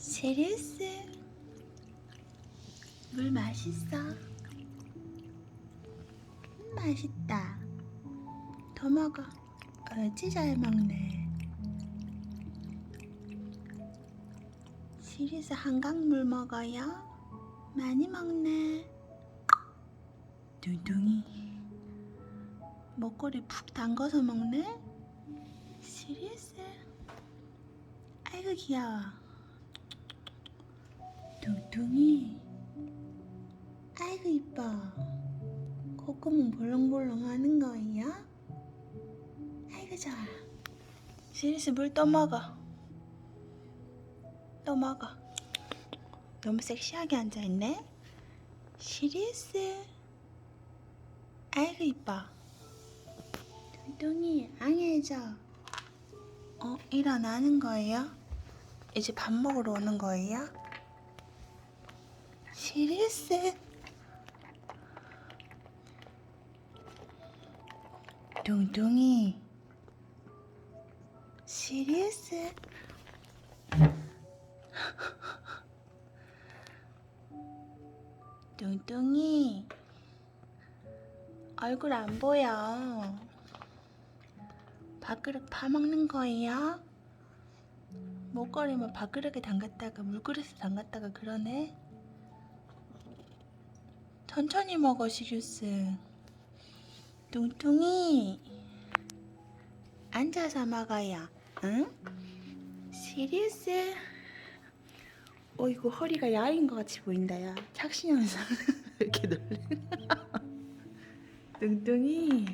시리우스. 물 맛있어? 음, 맛있다. 더 먹어. 어찌 잘 먹네. 시리우스 한강물 먹어요? 많이 먹네. 둥둥이. 먹거리 푹 담궈서 먹네? 시리우스. 아이고 귀여워 둥둥이. 아이고 이뻐. 콧구멍 볼렁볼렁 하는 거예요? 아이고 좋아. 시리스 물또 먹어. 또 먹어. 너무 섹시하게 앉아있네. 시리스 아이고 이뻐. 둥둥이 앙해져. 어 일어나는 거예요? 이제 밥 먹으러 오는 거예요? 시리스. 둥둥이. 시리스. 둥둥이. 얼굴 안 보여. 밥그릇 파먹는 거예요? 목걸이만 밥그릇에 담갔다가 물그릇에 담갔다가 그러네 천천히 먹어 시리우스. 뚱뚱이. 앉아서 먹어요 응? 시리우스. 어이구 허리가 야인 것 같이 보인다 야. 착신현상. 이렇게 놀래 뚱뚱이